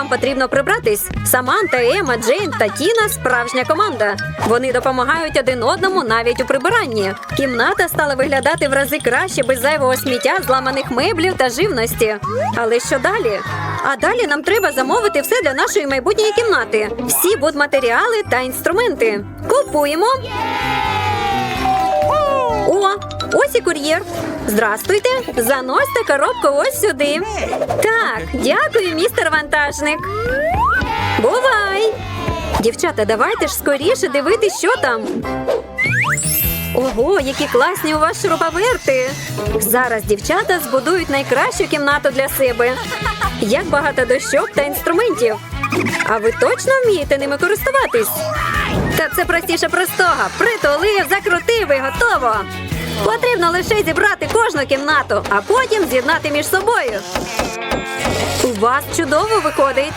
вам потрібно прибратись. Саманта, Ема, Джейн та Тіна справжня команда. Вони допомагають один одному навіть у прибиранні. Кімната стала виглядати в рази краще без зайвого сміття, зламаних меблів та живності. Але що далі? А далі нам треба замовити все для нашої майбутньої кімнати. Всі будматеріали та інструменти. Купуємо. Ось і кур'єр. Здрастуйте. Заносьте коробку ось сюди. Так, дякую, містер вантажник. Бувай! Дівчата, давайте ж скоріше дивитись, що там. Ого, які класні у вас шуруповерти! Зараз дівчата збудують найкращу кімнату для себе. Як багато дощок та інструментів. А ви точно вмієте ними користуватись? Та це простіше простого. Притулив, закрутив і готово. Потрібно лише зібрати кожну кімнату, а потім з'єднати між собою. У вас чудово виходить.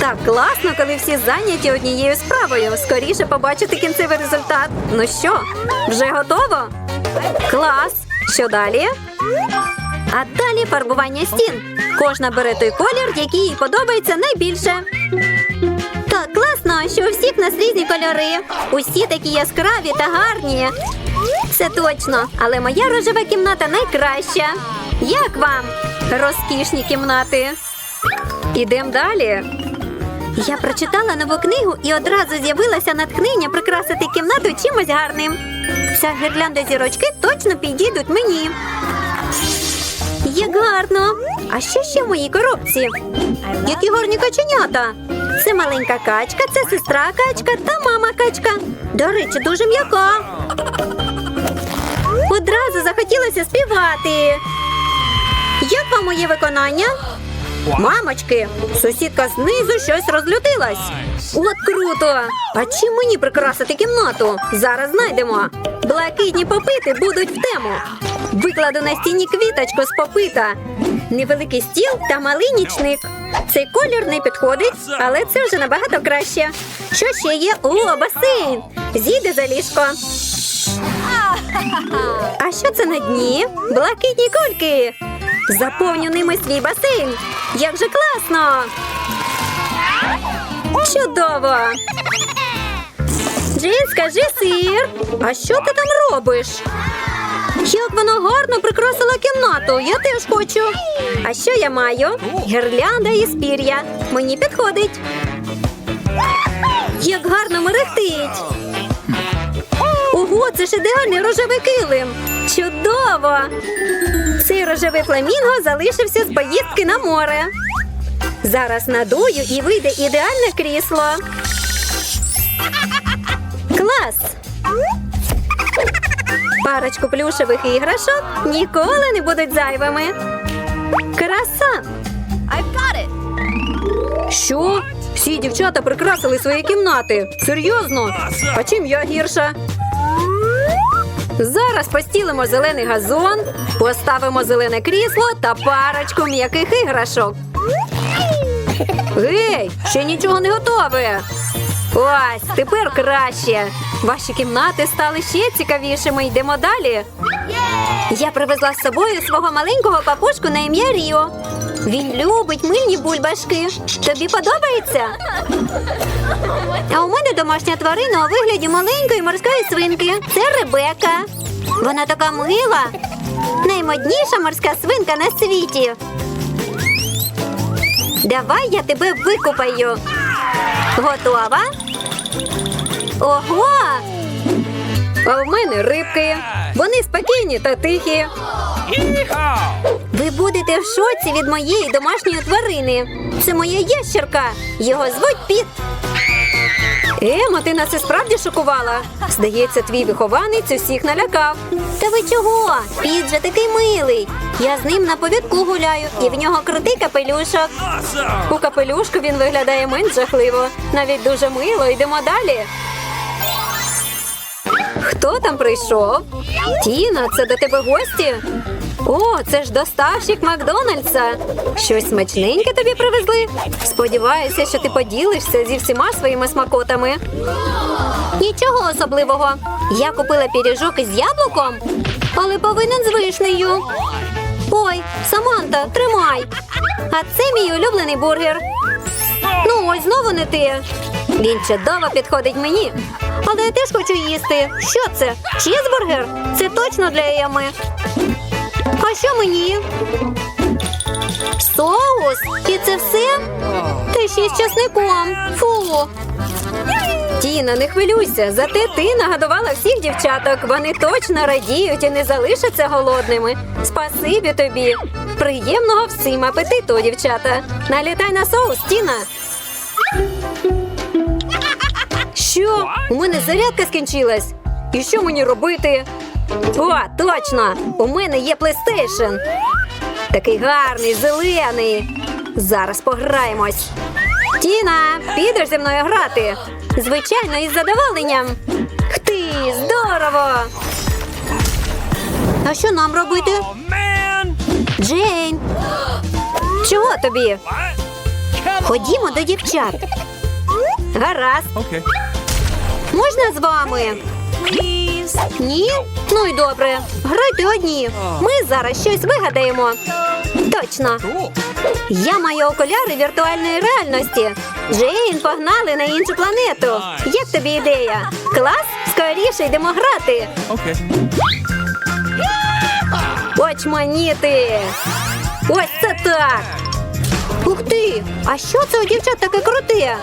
Так класно, коли всі зайняті однією справою. Скоріше побачити кінцевий результат. Ну що, вже готово? Клас! Що далі? А далі фарбування стін. Кожна бере той колір, який їй подобається найбільше. Так, класно, що у всіх нас різні кольори. Усі такі яскраві та гарні. Це точно, але моя рожева кімната найкраща. Як вам? Розкішні кімнати. Ідемо далі. Я прочитала нову книгу і одразу з'явилося натхнення прикрасити кімнату чимось гарним. Ця гірлянда зірочки точно підійдуть мені. Як гарно! А що ще в моїй коробці? Які гарні каченята! Це маленька качка, це сестра качка та мама качка. До речі, дуже м'яка. Одразу захотілося співати. Як вам моє виконання? Мамочки, сусідка знизу щось розлютилась. От круто! А чим мені прикрасити кімнату? Зараз знайдемо. Блакитні попити будуть в тему. Викладу на стіні квіточку з попита. Невеликий стіл та малий нічник. Цей колір не підходить, але це вже набагато краще. Що ще є? О, басейн! Зійде за ліжко. А що це на дні? Блакитні кульки. Заповню ними свій басейн. Як же класно! Чудово! Джин, скажи сир. А що ти там робиш? Як вона гарно прикрасила кімнату. Я теж хочу. А що я маю? Гірлянда із пір'я. Мені підходить. Як гарно мерехтить. Це ж ідеальний рожевий килим. Чудово! Цей рожевий фламінго залишився з поїздки на море. Зараз надую і вийде ідеальне крісло. Клас! Парочку плюшевих іграшок ніколи не будуть зайвими. Краса! I've got it. Що? Всі дівчата прикрасили свої кімнати. Серйозно? А чим я гірша? Зараз постілимо зелений газон, поставимо зелене крісло та парочку м'яких іграшок. Гей, ще нічого не готове. Ось, тепер краще. Ваші кімнати стали ще цікавішими. Йдемо далі. Я привезла з собою свого маленького папушку на ім'я Ріо. Він любить мильні бульбашки. Тобі подобається? А у мене домашня тварина у вигляді маленької морської свинки. Це Ребека. Вона така мила. Наймодніша морська свинка на світі. Давай я тебе викупаю. Готова? Ого! А в мене рибки. Вони спокійні та тихі. Ви будете в шоці від моєї домашньої тварини. Це моя ящерка. Його звуть Піт. Ема, ти нас і справді шокувала. Здається, твій вихованець усіх налякав. Та ви чого? Піт же такий милий. Я з ним на повідку гуляю, і в нього крутий капелюшок. У капелюшку він виглядає менш жахливо. Навіть дуже мило. Йдемо далі. Хто там прийшов? Тіна, це до тебе гості? О, це ж доставщик Макдональдса. Щось смачненьке тобі привезли. Сподіваюся, що ти поділишся зі всіма своїми смакотами. Нічого особливого. Я купила піріжок із яблуком, але повинен з вишнею. Ой, Саманта, тримай. А це мій улюблений бургер. Ой, знову не те. Він чудово підходить мені. Але я теж хочу їсти. Що це? Чізбургер? Це точно для Еми. А що мені? Соус? І це все? Та ще з часником. Фу. Тіна, не хвилюйся, зате ти нагодувала всіх дівчаток. Вони точно радіють і не залишаться голодними. Спасибі тобі. Приємного всім апетиту, дівчата. Налітай на соус, Тіна. Що? У мене зарядка скінчилась. І що мені робити? О, точно! У мене є PlayStation. Такий гарний, зелений. Зараз пограємось. Тіна, підеш зі мною грати? Звичайно, із задоволенням. Хти, здорово! А що нам робити? Джейн! Чого тобі? Ходімо до дівчат. Гаразд. Можна з вами? Ні? Ну й добре. Грайте одні. Ми зараз щось вигадаємо. Точно. Я маю окуляри віртуальної реальності. Джейн погнали на іншу планету. Як тобі ідея? Клас? Скоріше йдемо грати. Okay. Очманіти. Ось це так. Ух ти! А що це у дівчат таке круте?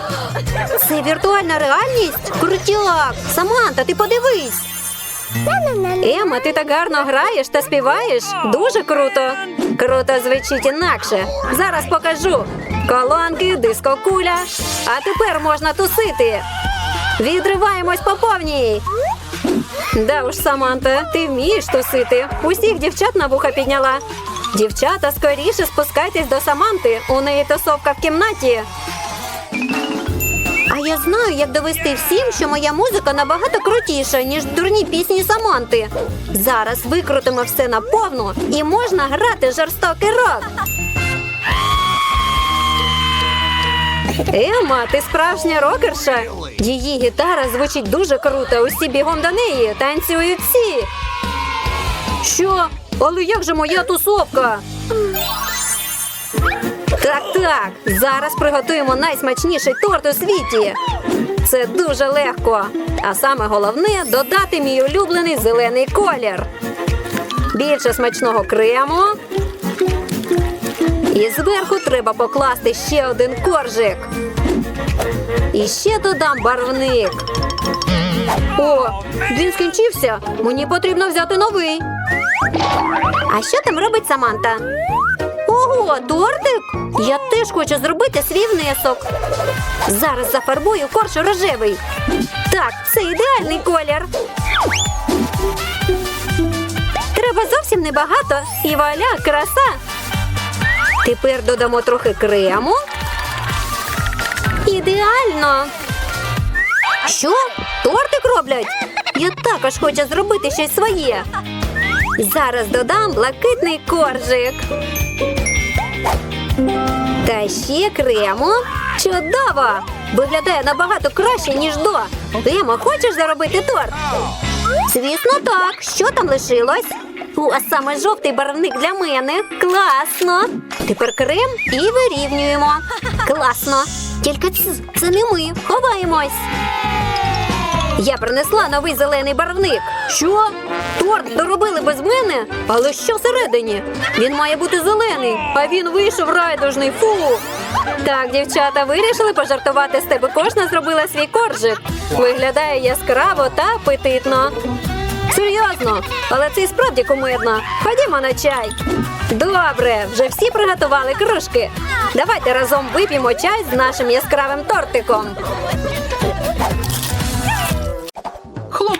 Це віртуальна реальність? Крутяк! Саманта, ти подивись. Ема, ти так гарно граєш та співаєш. Дуже круто. Круто звучить інакше. Зараз покажу. Колонки, дискокуля. А тепер можна тусити. Відриваємось по повній. Да уж, Саманта, ти вмієш тусити. Усіх дівчат на вуха підняла. Дівчата, скоріше спускайтесь до Саманти. У неї тусовка в кімнаті. А я знаю, як довести всім, що моя музика набагато крутіша, ніж дурні пісні Саманти. Зараз викрутимо все на повну і можна грати жорстокий рок. Ема, ти справжня рокерша. Її гітара звучить дуже круто. Усі бігом до неї танцюють всі. Що? Але як же моя тусовка? Так, так. Зараз приготуємо найсмачніший торт у світі. Це дуже легко. А саме головне додати мій улюблений зелений колір. Більше смачного крему. І зверху треба покласти ще один коржик. І ще додам барвник. О, він скінчився. Мені потрібно взяти новий. А що там робить Саманта? Ого, тортик! Я теж хочу зробити свій внесок. Зараз зафарбую корж рожевий. Так, це ідеальний колір. Треба зовсім небагато і вуаля, краса. Тепер додамо трохи крему. Ідеально. Що? Тортик роблять? Я також хочу зробити щось своє. Зараз додам блакитний коржик. Та ще крему. Чудово! Виглядає набагато краще, ніж до. Емо, хочеш заробити торт? Звісно, так. Що там лишилось? О, а саме жовтий барвник для мене. Класно. Тепер крем і вирівнюємо. Класно. Тільки це не ми. Ховаємось. Я принесла новий зелений барвник. Що? Торт доробили без мене? Але що всередині? Він має бути зелений, а він вийшов райдужний. Фу. Так, дівчата, вирішили пожартувати з тебе. Кожна зробила свій коржик. Виглядає яскраво та апетитно. Серйозно, але це і справді кумедно. Ходімо на чай. Добре, вже всі приготували кружки. Давайте разом вип'ємо чай з нашим яскравим тортиком.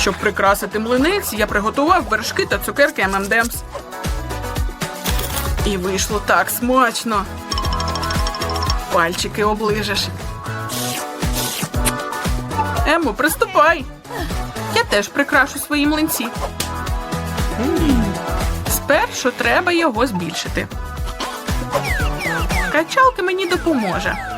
Щоб прикрасити млинець, я приготував вершки та цукерки ММДМС. І вийшло так смачно. Пальчики оближеш. Емо, приступай. Я теж прикрашу свої млинці. Спершу треба його збільшити. Качалка мені допоможе.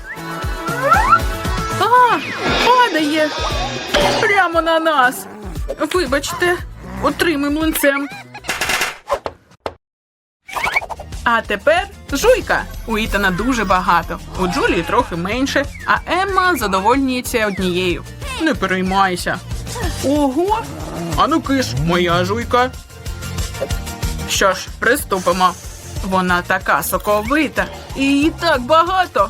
А, падає. Прямо на нас. Вибачте, отримай млинцем. А тепер жуйка. У Ітана дуже багато. У Джулії трохи менше, а Емма задовольнюється однією. Не переймайся. Ого! Ану киш, моя жуйка. Що ж, приступимо. Вона така соковита, і її так багато.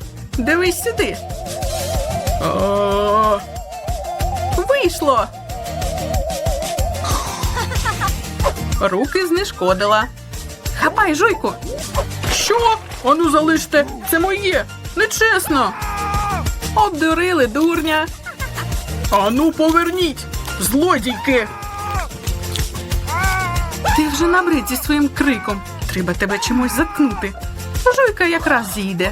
Дивись сюди. Вийшло. Руки знешкодила. Хапай, жуйку. Що? Ану залиште, це моє. Нечесно. Обдурили дурня. Ану, поверніть, злодійки. Ти вже набрид зі своїм криком. Треба тебе чимось заткнути. Жуйка якраз зійде.